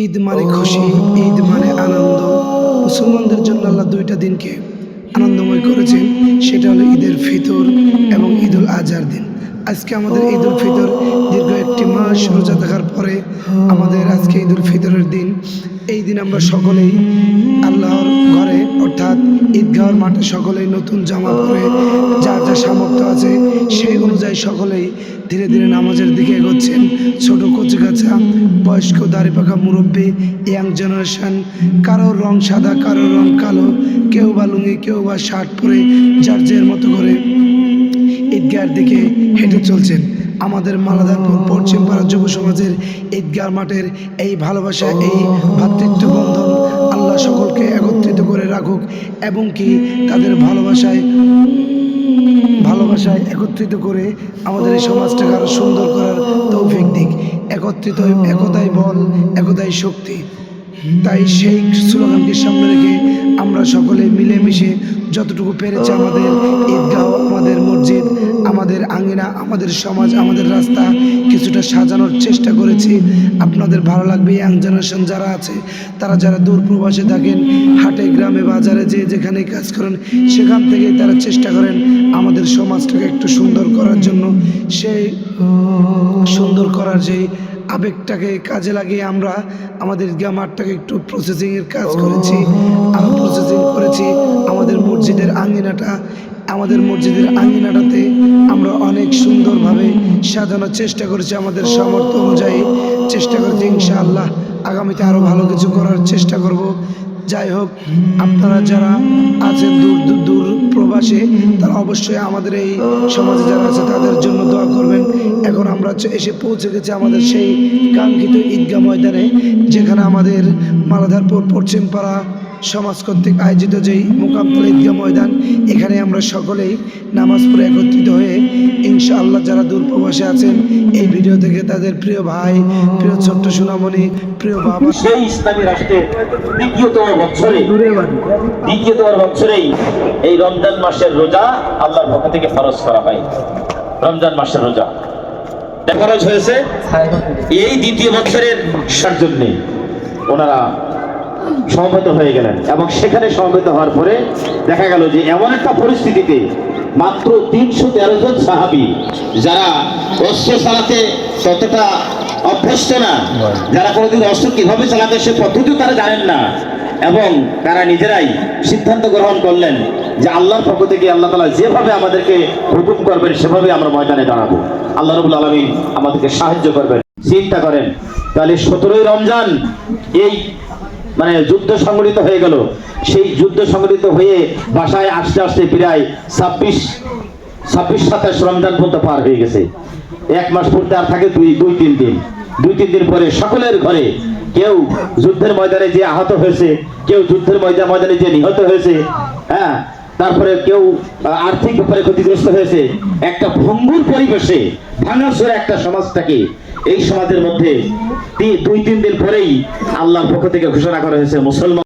ঈদ মানে খুশি, ঈদ মানে আনন্দ। মুসলমানদের জন্য আল্লাহ দুইটা দিনকে আনন্দময় করেছেন, সেটা হলো ঈদের ফিতর এবং ঈদুল আজহার দিন। আজকে আমাদের ঈদুল ফিতর দীর্ঘ একটি মাস রোজা থাকার পরে আমাদের আজকে ঈদুল ফিতরের দিন। এই দিন আমরা সকলেই আল্লাহর ঘরে, অর্থাৎ ঈদগাহর মাঠে সকলেই নতুন জামা পরে যার যা সামর্থ্য আছে সেই অনুযায়ী সকলেই ধীরে ধীরে নামাজের দিকে এগোচ্ছেন। ছোট কচি কাছা বয়স্ক দাড়ি পাকা মুরব্বী, ইয়াং জেনারেশন, কারও রং সাদা, কারও রং কালো, কেউ বা লুঙ্গি, কেউ বা শার্ট পরে যার যের মতো করে ঈদগাহের দিকে হেঁটে চলছেন। আমাদের মালাদারপুর পশ্চিমপাড়া যুব সমাজের ঈদগাহ মাঠের এই ভালোবাসা, এই ভ্রাতৃত্ব রাখুক এবং কি তাদের ভালোবাসায় ভালোবাসায় একত্রিত করে আমাদের এই সমাজটাকে আরও সুন্দর করার তৌফিক দিক। একত্রিত একতাই বল, একতাই শক্তি। তাই সেই স্লোগানকে সামনে রেখে আমরা সকলে মিলেমিশে যতটুকু পেরেছে আমাদের ঈদগাহ, আমাদের মসজিদ, আমাদের আঙিনা, আমাদের সমাজ, আমাদের রাস্তা কিছুটা সাজানোর চেষ্টা করেছি। আপনাদের ভালো লাগবে ইয়াং জেনারেশন যারা আছে, তারা যারা দূর প্রবাসে থাকেন, হাটে, গ্রামে, বাজারে যে যেখানে কাজ করেন, সেখান থেকে তারা চেষ্টা করেন আমাদের সমাজটাকে একটু সুন্দর করার জন্য। সেই সুন্দর করার যে আবেগটাকে কাজে লাগিয়ে আমরা আমাদের গ্যামারটাকে একটু প্রসেসিংয়ের কাজ করেছি আরও প্রসেসিং করেছি। আমাদের মসজিদের আঙিনাটা আমাদের মসজিদের আঙিনাটাতে আমরা অনেক সুন্দরভাবে সাজানোর চেষ্টা করেছি আমাদের সামর্থ্য অনুযায়ী। চেষ্টা করেছি ইনশাআল্লাহ আগামীতে আরও ভালো কিছু করার চেষ্টা করব। যাই হোক, আপনারা যারা আছেন দূর দূর দূর প্রবাসে, তারা অবশ্যই আমাদের এই সমাজে যারা আছে, তাদের জন্য দোয়া করবেন। এখন আমরা এসে পৌঁছে গেছি আমাদের সেই কাঙ্ক্ষিত ঈদগাহ ময়দানে, যেখানে আমাদের মালাধারপুর পশ্চিমপাড়া সমাজ কর্তৃক আয়োজিত যেই মোকামতলা ঈদগাহ ময়দান এখানে আমরা সকলেই নামাজ পড়ে একত্রিত হয়ে ইনশাআল্লাহ যারা দূর প্রবাসে আছেন এই ভিডিও থেকে তাদের প্রিয় ভাই প্রিয় ছোট্ট সোনামণি প্রিয় বাবা। সেই ইসলামী রাষ্ট্রের দ্বিতীয়তম বছরে দ্বিতীয়তম বছরেই এই রমজান মাসের রোজা আল্লাহর পক্ষ থেকে ফরজ করা হয়। রমজান মাসের রোজা। ফরজ হয়েছে? এই দ্বিতীয় বছরের সার জন্যে ওনারা সমবেত হয়ে গেলেন। এবং সেখানে সমবেত হওয়ার পরে দেখা গেল যে এমন একটা পরিস্থিতিতে মাত্র তিনশো তেরো জন সাহাবি, যারা অস্ত্র চালাতে ততটা অভ্যস্ত না, যারা কোনোদিন অস্ত্র কীভাবে চালাতে সে পদ্ধতিও তারা জানেন না, এবং তারা নিজেরাই সিদ্ধান্ত গ্রহণ করলেন যে আল্লাহর পক্ষ থেকে আল্লাহ তালা যেভাবে আমাদেরকে হুকুম করবেন, সেভাবে আমরা ময়দানে দাঁড়াবো। আল্লাহ রবুল আলমী আমাদেরকে সাহায্য করবেন। চিন্তা করেন, তাহলে সতেরোই রমজান এই মানে যুদ্ধ সংগঠিত হয়ে গেল। সেই যুদ্ধ সংগঠিত হয়ে বাসায় আসতে আসতে প্রায় ছাব্বিশ ছাব্বিশ সাতাশ রমজান পর্যন্ত পার হয়ে গেছে। এক মাস পড়তে আর থাকে দুই দুই, তিন দিন। দুই, তিন দিন পরে সকলের ঘরে কেউ যুদ্ধের ময়দানে যে আহত হয়েছে, কেউ যুদ্ধের ময়দান ময়দানে যে নিহত হয়েছে হ্যাঁ তারপরে কেউ আর্থিক ব্যাপারে ক্ষতিগ্রস্ত হয়েছে। একটা ভঙ্গুর পরিবেশে ভাঙাচোর একটা সমাজটাকে এই সমাজের মধ্যে দুই তিন দিন পরেই আল্লাহর পক্ষ থেকে ঘোষণা করা হয়েছে মুসলমান